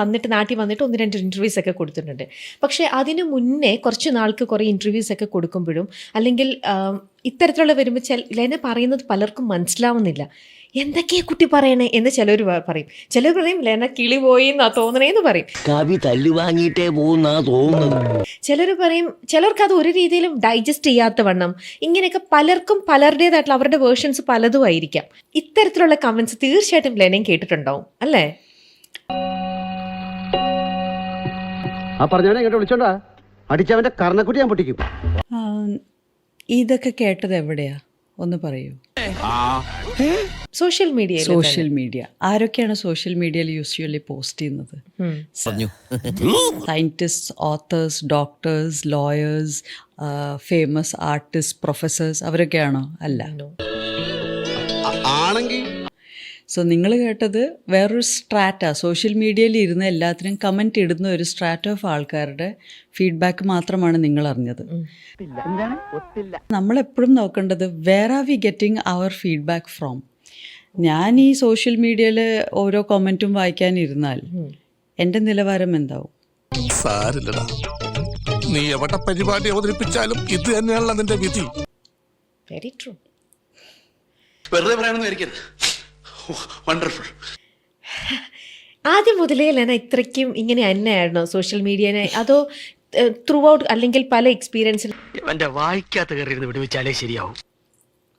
വന്നിട്ട് നാട്ടിൽ വന്നിട്ട് ഒന്ന് രണ്ട് ഇന്റർവ്യൂസ് ഒക്കെ കൊടുത്തിട്ടുണ്ട്. പക്ഷേ അതിന് മുന്നേ കുറച്ച് നാൾക്ക് കുറേ ഇന്റർവ്യൂസ് ഒക്കെ കൊടുക്കുമ്പോഴും അല്ലെങ്കിൽ ഇത്തരത്തിലുള്ള വരുമ്പോൾ ചില ലെന പറയുന്നത് പലർക്കും മനസ്സിലാവുന്നില്ല. എന്തൊക്കെയാ കുട്ടി പറയണേ? എന്ന് ചിലർ പറയും. ചിലർ പറയും ലെന കിളി പോയി എന്നാ തോന്നണേന്ന് പറയും. കവി തല്ലുവാങ്ങിയിട്ടേ പോകുന്നാ തോന്നുന്നത്. ചിലർ പറയും ചിലർക്ക് അത് ഒരു രീതിയിലും ഡൈജസ്റ്റ് ചെയ്യാത്ത വണ്ണം. ഇങ്ങനെയൊക്കെ പലർക്കും പലരുടേതായിട്ടുള്ള അവരുടെ വേർഷൻസ് പലതും ആയിരിക്കാം. ഇത്തരത്തിലുള്ള കമൻസ് തീർച്ചയായിട്ടും ലെനയും കേട്ടിട്ടുണ്ടാവും. അല്ലേ? ആ പറഞ്ഞവനെ ഇങ്ങോട്ട് വിളിച്ചോണ്ടാ. അടിച്ചവന്റെ കർണക്കുട്ടി ഞാൻ പൊട്ടിക്കും. ഇതൊക്കെ കേട്ടത് എവിടെയാ? ഒന്ന് പറയൂ. Social media social media. ആരൊക്കെയാണ് സോഷ്യൽ മീഡിയയിൽ യൂസ്വലി പോസ്റ്റ് ചെയ്യുന്നത്? Scientist authors doctors lawyers famous artist professors അവരൊക്കെയാണോ? അല്ല. സോ നിങ്ങൾ കേട്ടത് വേറൊരു സ്ട്രാറ്റ. സോഷ്യൽ മീഡിയയിൽ ഇരുന്ന് എല്ലാത്തിനും കമന്റ് ഇടുന്ന ഒരു സ്ട്രാറ്റ ഓഫ് ആൾക്കാരുടെ ഫീഡ്ബാക്ക് മാത്രമാണ് നിങ്ങൾ അറിഞ്ഞത്. നമ്മളെപ്പോഴും നോക്കേണ്ടത് where are we getting our feedback from ഞാൻ ഈ സോഷ്യൽ മീഡിയയിൽ ഓരോ കമന്റും വായിക്കാനിരുന്നാൽ എന്റെ നിലവാരം എന്താവും? സാരില്ലടാ. നീ എവിടെ പരിപാടി അവതരിപ്പിച്ചാലും ഇത് തന്നെയാണ് അതിന്റെ വിധി. വെരി ട്രൂ വെറുതെ പറയണമെന്ന് വിചാരിക്കരുത് വണ്ടർഫുൾ ആദ്യം മുതലേ ലെന ഇത്രയ്ക്കും ഇങ്ങനെ തന്നെയായിരുന്നോ സോഷ്യൽ മീഡിയനെ അതോ ത്രൂ ഔട്ട് അല്ലെങ്കിൽ പല എക്സ്പീരിയൻസിൽ എന്റെ വായിക്കാത്ത വിടുവിച്ചാലേ ശരിയാവും.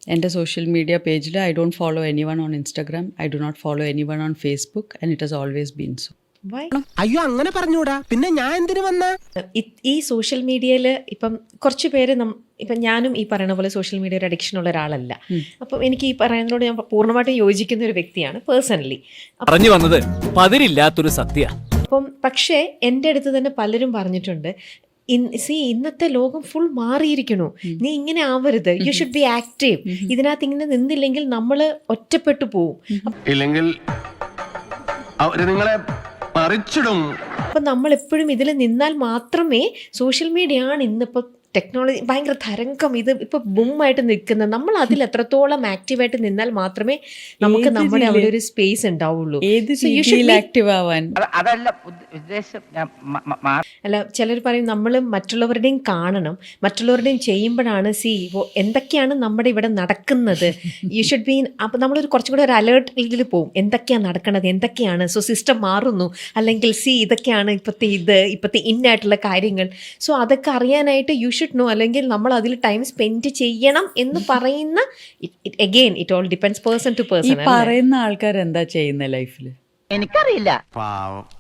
എന്റെ സോഷ്യൽ മീഡിയ പേജിൽ I don't follow anyone on Instagram I do not follow anyone on Facebook and it has always been so അയ്യോ അങ്ങനെ പറഞ്ഞൂടാ. പിന്നെ ഞാൻ എന്തിനു വന്ന? ഈ സോഷ്യൽ മീഡിയയിൽ ഇപ്പം കുറച്ച് പേര് ഇപ്പം ഞാനും ഈ പറയുന്ന പോലെ സോഷ്യൽ മീഡിയ ഒരു അഡിക്ഷൻ ഉള്ള ഒരാളല്ല. അപ്പം എനിക്ക് ഈ പറയുന്നതിനോട് ഞാൻ പൂർണമായിട്ടും യോജിക്കുന്ന ഒരു വ്യക്തിയാണ് പേഴ്സണലി പറഞ്ഞു വന്നത് പതിരില്ലാത്തൊരു സത്യ. അപ്പം പക്ഷേ എന്റെ അടുത്ത് തന്നെ പലരും പറഞ്ഞിട്ടുണ്ട് സി ഇന്നത്തെ ലോകം ഫുൾ മാറിയിരിക്കണു നീ ഇങ്ങനെ ആവരുത്. യു ഷുഡ് ബി ആക്റ്റീവ് ഇതിനകത്ത് ഇങ്ങനെ നിന്നില്ലെങ്കിൽ നമ്മൾ ഒറ്റപ്പെട്ടു പോവും. ഇല്ലെങ്കിൽ അവർ നിങ്ങളെ മറിച്ചിടും. അപ്പം നമ്മൾ എപ്പോഴും ഇതിൽ നിന്നാൽ മാത്രമേ സോഷ്യൽ മീഡിയ ആണ് ഇന്നിപ്പോൾ ടെക്നോളജി ഭയങ്കര തരംഗം. ഇത് ഇപ്പൊ ബുമ്മായിട്ട് നിൽക്കുന്ന നമ്മൾ അതിൽ എത്രത്തോളം ആക്റ്റീവായിട്ട് നിന്നാൽ മാത്രമേ നമുക്ക് നമ്മുടെ അവിടെ ഒരു സ്പേസ് ഉണ്ടാവുള്ളൂ. ആക്റ്റീവ് ആവാൻ? അതല്ല ഉദ്ദേശം അല്ല ചിലർ പറയും നമ്മൾ മറ്റുള്ളവരുടെയും കാണണം. മറ്റുള്ളവരുടെയും ചെയ്യുമ്പോഴാണ് സി എന്തൊക്കെയാണ് നമ്മുടെ ഇവിടെ നടക്കുന്നത്? യു ഷുഡ് ബി അപ്പം നമ്മളൊരു കുറച്ചും കൂടെ ഒരു അലേർട്ട് ഇതിൽ പോവും. എന്തൊക്കെയാണ് നടക്കുന്നത് എന്തൊക്കെയാണ്? സോ സിസ്റ്റം മാറുന്നു. അല്ലെങ്കിൽ സി ഇതൊക്കെയാണ് ഇപ്പോഴത്തെ ഇത് ഇപ്പോഴത്തെ ഇന്നായിട്ടുള്ള കാര്യങ്ങൾ. സോ അതൊക്കെ അറിയാനായിട്ട് യു ഷുഡ് നോ അല്ലെങ്കിൽ നമ്മൾ അതിൽ ടൈം സ്പെൻഡ് ചെയ്യണം എന്ന് പറയുന്ന again it all depends person to person പറയുന്ന ആൾക്കാർ എന്താ ചെയ്യുന്ന ലൈഫിൽ എനിക്കറിയില്ല.